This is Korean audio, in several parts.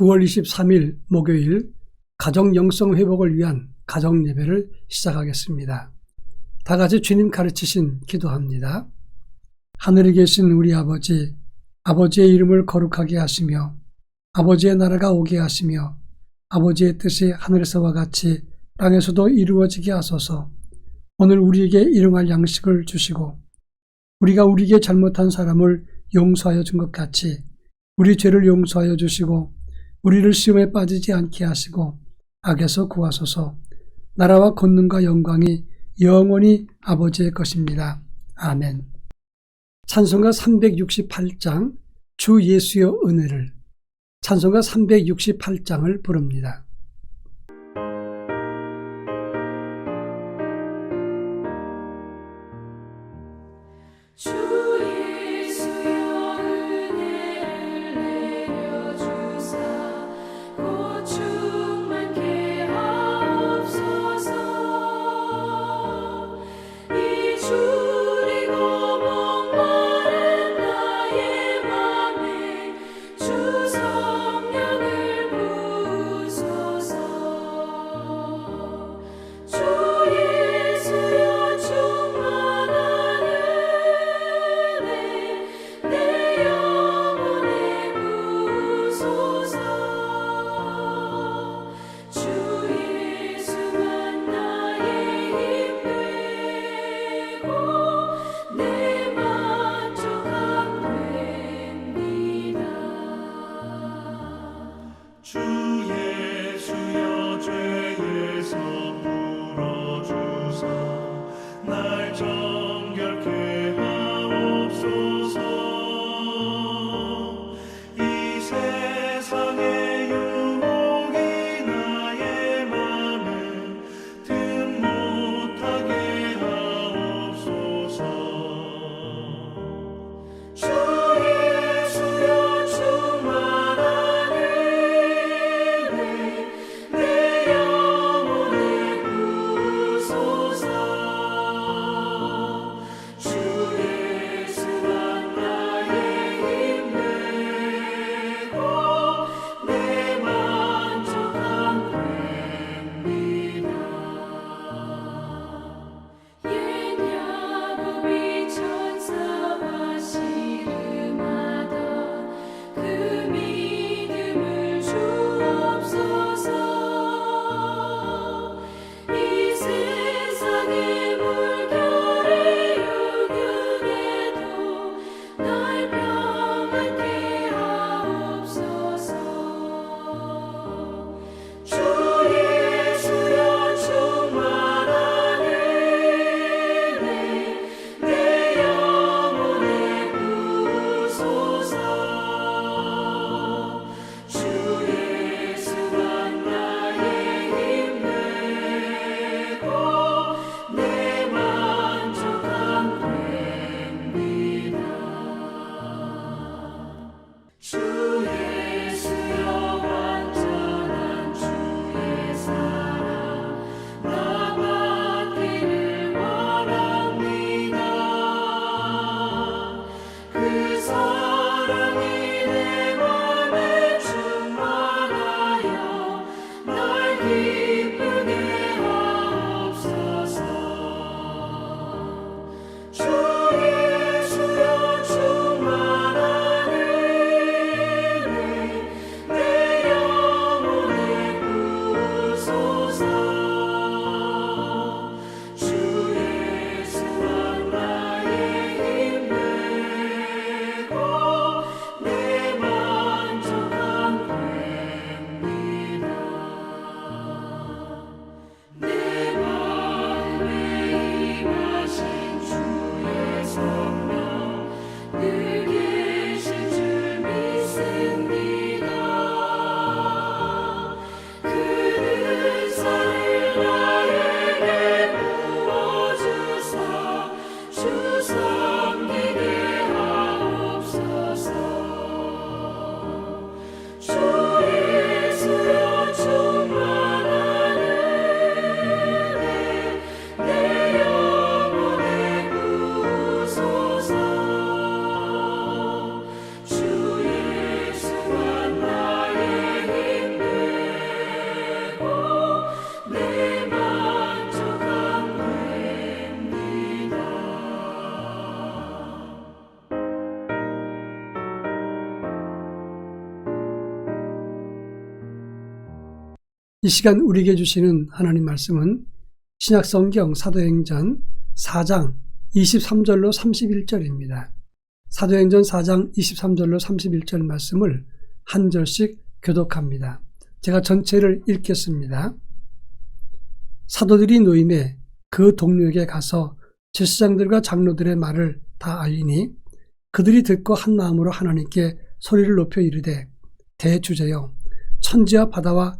9월 23일 목요일 가정 영성 회복을 위한 가정 예배를 시작하겠습니다. 다 같이 주님 가르치신 기도합니다. 하늘에 계신 우리 아버지, 아버지의 이름을 거룩하게 하시며 아버지의 나라가 오게 하시며 아버지의 뜻이 하늘에서와 같이 땅에서도 이루어지게 하소서. 오늘 우리에게 일용할 양식을 주시고 우리가 우리에게 잘못한 사람을 용서하여 준 것 같이 우리 죄를 용서하여 주시고 우리를 시험에 빠지지 않게 하시고 악에서 구하소서. 나라와 권능과 영광이 영원히 아버지의 것입니다. 아멘. 찬송가 368장 주 예수의 은혜를 찬송가 368장을 부릅니다. 이 시간 우리에게 주시는 하나님 말씀은 신약 성경 사도행전 4장 23절로 31절입니다. 사도행전 4장 23절로 31절 말씀을 한 절씩 교독합니다. 제가 전체를 읽겠습니다. 사도들이 노임에 그 동료에게 가서 제사장들과 장로들의 말을 다 알리니 그들이 듣고 한 마음으로 하나님께 소리를 높여 이르되 대주제여 천지와 바다와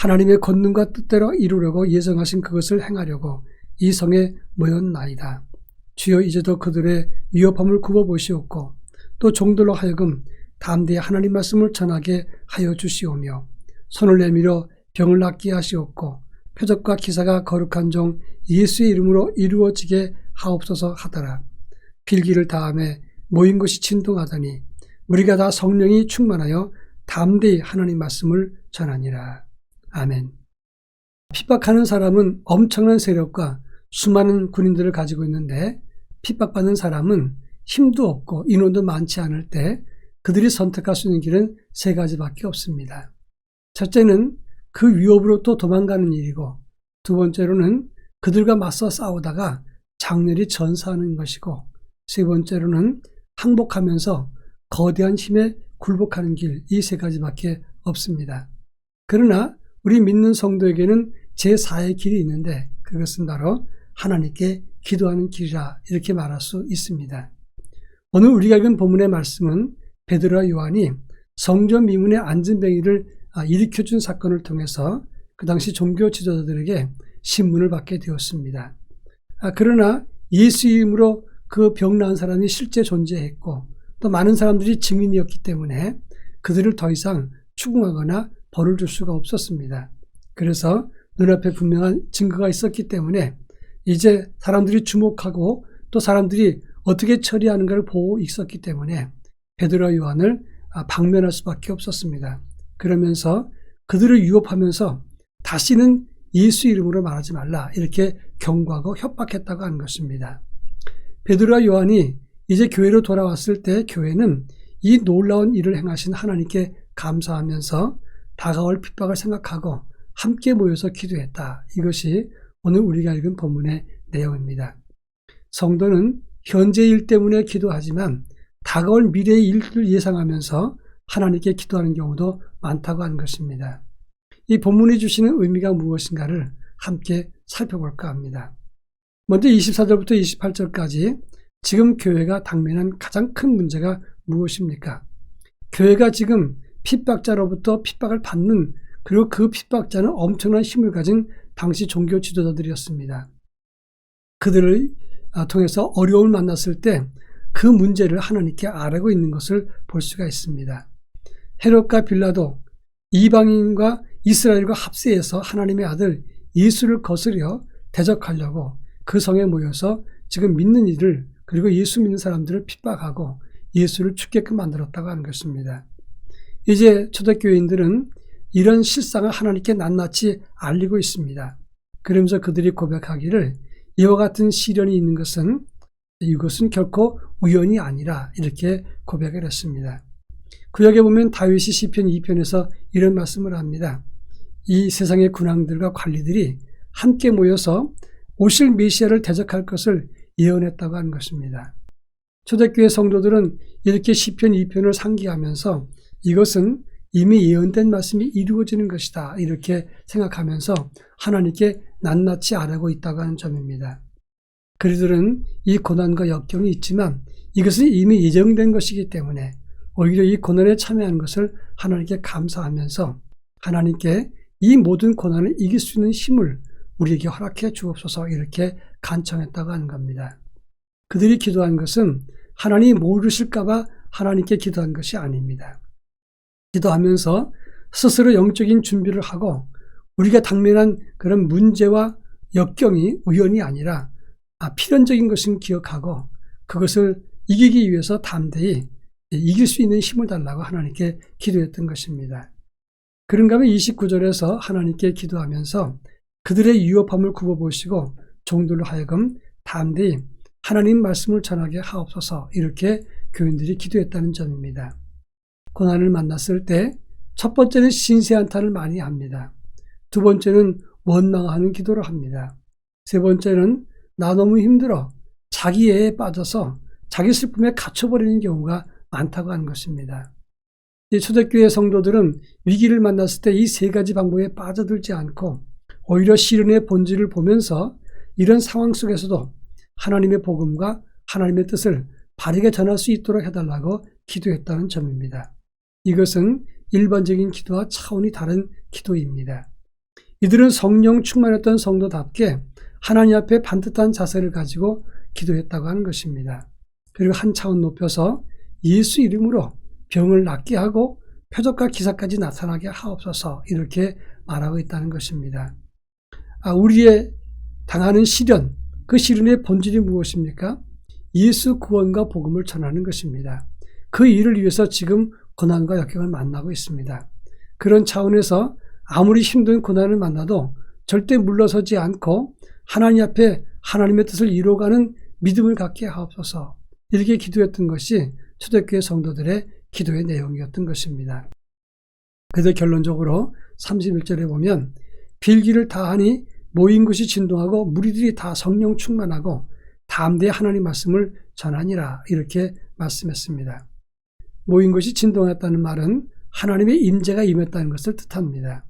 하나님의 권능과 뜻대로 이루려고 예정하신 그것을 행하려고 이 성에 모였나이다. 주여 이제도 그들의 위협함을 굽어보시옵고 또 종들로 하여금 담대히 하나님 말씀을 전하게 하여 주시오며 손을 내밀어 병을 낫게 하시옵고 표적과 기사가 거룩한 종 예수의 이름으로 이루어지게 하옵소서 하더라. 필기를 다음에 모인 것이 진동하더니 우리가 다 성령이 충만하여 담대히 하나님 말씀을 전하니라. 아멘. 핍박하는 사람은 엄청난 세력과 수많은 군인들을 가지고 있는데 핍박받는 사람은 힘도 없고 인원도 많지 않을 때 그들이 선택할 수 있는 길은 세 가지밖에 없습니다. 첫째는 그 위협으로부터 도망가는 일이고 두 번째로는 그들과 맞서 싸우다가 장렬히 전사하는 것이고 세 번째로는 항복하면서 거대한 힘에 굴복하는 길 이 세 가지밖에 없습니다. 그러나 우리 믿는 성도에게는 제4의 길이 있는데 그것은 바로 하나님께 기도하는 길이라 이렇게 말할 수 있습니다. 오늘 우리가 읽은 본문의 말씀은 베드로와 요한이 성전 미문의 안전뱅이를 아, 일으켜준 사건을 통해서 그 당시 종교 지도자들에게 신문을 받게 되었습니다. 아, 그러나 예수 이름으로 그 병 나은 사람이 실제 존재했고 또 많은 사람들이 증인이었기 때문에 그들을 더 이상 추궁하거나 벌을 줄 수가 없었습니다. 그래서 눈앞에 분명한 증거가 있었기 때문에 이제 사람들이 주목하고 또 사람들이 어떻게 처리하는가를 보고 있었기 때문에 베드로와 요한을 아, 방면할 수밖에 없었습니다. 그러면서 그들을 유혹하면서 다시는 예수 이름으로 말하지 말라 이렇게 경고하고 협박했다고 하는 것입니다. 베드로와 요한이 이제 교회로 돌아왔을 때 교회는 이 놀라운 일을 행하신 하나님께 감사하면서 다가올 핍박을 생각하고 함께 모여서 기도했다. 이것이 오늘 우리가 읽은 본문의 내용입니다. 성도는 현재 일 때문에 기도하지만 다가올 미래의 일을 예상하면서 하나님께 기도하는 경우도 많다고 하는 것입니다. 이 본문이 주시는 의미가 무엇인가를 함께 살펴볼까 합니다. 먼저 24절부터 28절까지 지금 교회가 당면한 가장 큰 문제가 무엇입니까? 교회가 지금 핍박자로부터 핍박을 받는 그리고 그 핍박자는 엄청난 힘을 가진 당시 종교 지도자들이었습니다. 그들을 통해서 어려움을 만났을 때 그 문제를 하나님께 아뢰고 있는 것을 볼 수가 있습니다. 헤롯과 빌라도 이방인과 이스라엘과 합세해서 하나님의 아들 예수를 거스려 대적하려고 그 성에 모여서 지금 믿는 이를 그리고 예수 믿는 사람들을 핍박하고 예수를 죽게끔 만들었다고 하는 것입니다. 이제 초대교인들은 이런 실상을 하나님께 낱낱이 알리고 있습니다. 그러면서 그들이 고백하기를 이와 같은 시련이 있는 것은 이것은 결코 우연이 아니라 이렇게 고백을 했습니다. 구약에 보면 다윗이 시편 2편에서 이런 말씀을 합니다. 이 세상의 군왕들과 관리들이 함께 모여서 오실 메시아를 대적할 것을 예언했다고 하는 것입니다. 초대교회 성도들은 이렇게 시편 2편을 상기하면서 이것은 이미 예언된 말씀이 이루어지는 것이다 이렇게 생각하면서 하나님께 낱낱이 아뢰고 있다고 하는 점입니다. 그들은 이 고난과 역경이 있지만 이것은 이미 예정된 것이기 때문에 오히려 이 고난에 참여하는 것을 하나님께 감사하면서 하나님께 이 모든 고난을 이길 수 있는 힘을 우리에게 허락해 주옵소서 이렇게 간청했다고 하는 겁니다. 그들이 기도한 것은 하나님이 모르실까봐 하나님께 기도한 것이 아닙니다. 기도하면서 스스로 영적인 준비를 하고 우리가 당면한 그런 문제와 역경이 우연이 아니라 아, 필연적인 것은 기억하고 그것을 이기기 위해서 담대히 이길 수 있는 힘을 달라고 하나님께 기도했던 것입니다. 그런가 하면 29절에서 하나님께 기도하면서 그들의 유업함을 굽어보시고 종들로 하여금 담대히 하나님 말씀을 전하게 하옵소서 이렇게 교인들이 기도했다는 점입니다. 고난을 만났을 때 첫 번째는 신세한탄을 많이 합니다. 두 번째는 원망하는 기도를 합니다. 세 번째는 나 너무 힘들어 자기 애에 빠져서 자기 슬픔에 갇혀버리는 경우가 많다고 하는 것입니다. 이 초대교회 성도들은 위기를 만났을 때 이 세 가지 방법에 빠져들지 않고 오히려 시련의 본질을 보면서 이런 상황 속에서도 하나님의 복음과 하나님의 뜻을 바르게 전할 수 있도록 해달라고 기도했다는 점입니다. 이것은 일반적인 기도와 차원이 다른 기도입니다. 이들은 성령 충만했던 성도답게 하나님 앞에 반듯한 자세를 가지고 기도했다고 하는 것입니다. 그리고 한 차원 높여서 예수 이름으로 병을 낫게 하고 표적과 기사까지 나타나게 하옵소서 이렇게 말하고 있다는 것입니다. 아, 우리의 당하는 시련, 그 시련의 본질이 무엇입니까? 예수 구원과 복음을 전하는 것입니다. 그 일을 위해서 지금 고난과 역경을 만나고 있습니다. 그런 차원에서 아무리 힘든 고난을 만나도 절대 물러서지 않고 하나님 앞에 하나님의 뜻을 이루어가는 믿음을 갖게 하옵소서. 이렇게 기도했던 것이 초대교회 성도들의 기도의 내용이었던 것입니다. 그래서 결론적으로 31절에 보면 빌기를 다하니 모인 것이 진동하고 무리들이 다 성령 충만하고 담대히 하나님 말씀을 전하니라 이렇게 말씀했습니다. 모인 것이 진동했다는 말은 하나님의 임재가 임했다는 것을 뜻합니다.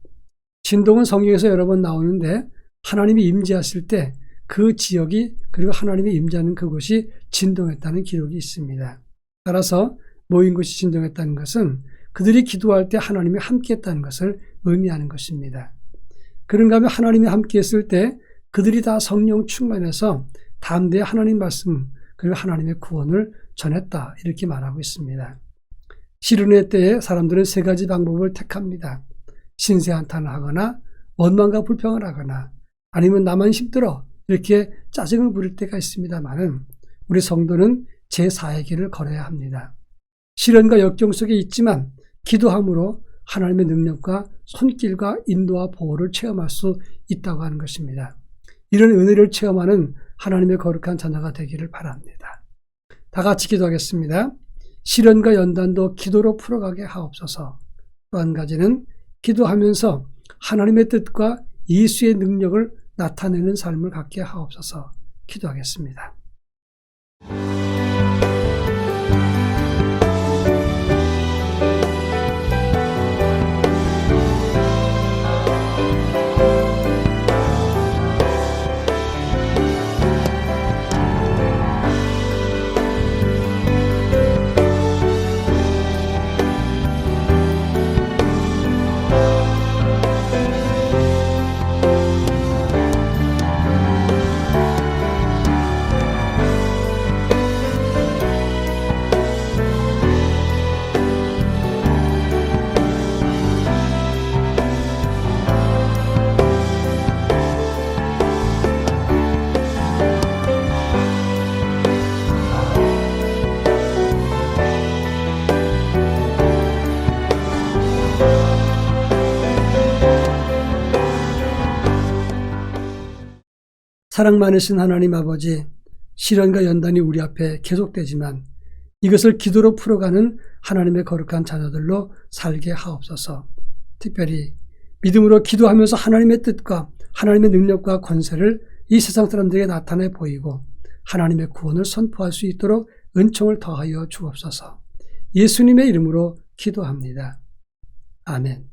진동은 성경에서 여러 번 나오는데 하나님이 임재하실 때 그 지역이 그리고 하나님의 임재하는 그곳이 진동했다는 기록이 있습니다. 따라서 모인 것이 진동했다는 것은 그들이 기도할 때 하나님이 함께했다는 것을 의미하는 것입니다. 그런가 하면 하나님이 함께했을 때 그들이 다 성령 충만해서 담대히 하나님 말씀 그리고 하나님의 구원을 전했다 이렇게 말하고 있습니다. 시련의 때에 사람들은 세 가지 방법을 택합니다. 신세 한탄을 하거나 원망과 불평을 하거나 아니면 나만 힘들어 이렇게 짜증을 부릴 때가 있습니다만은 우리 성도는 제4의 길을 걸어야 합니다. 시련과 역경 속에 있지만 기도함으로 하나님의 능력과 손길과 인도와 보호를 체험할 수 있다고 하는 것입니다. 이런 은혜를 체험하는 하나님의 거룩한 자녀가 되기를 바랍니다. 다 같이 기도하겠습니다. 시련과 연단도 기도로 풀어가게 하옵소서. 또 한 가지는 기도하면서 하나님의 뜻과 예수의 능력을 나타내는 삶을 갖게 하옵소서 기도하겠습니다. 사랑 많으신 하나님 아버지, 시련과 연단이 우리 앞에 계속되지만 이것을 기도로 풀어가는 하나님의 거룩한 자녀들로 살게 하옵소서. 특별히 믿음으로 기도하면서 하나님의 뜻과 하나님의 능력과 권세를 이 세상 사람들에게 나타내 보이고 하나님의 구원을 선포할 수 있도록 은총을 더하여 주옵소서. 예수님의 이름으로 기도합니다. 아멘.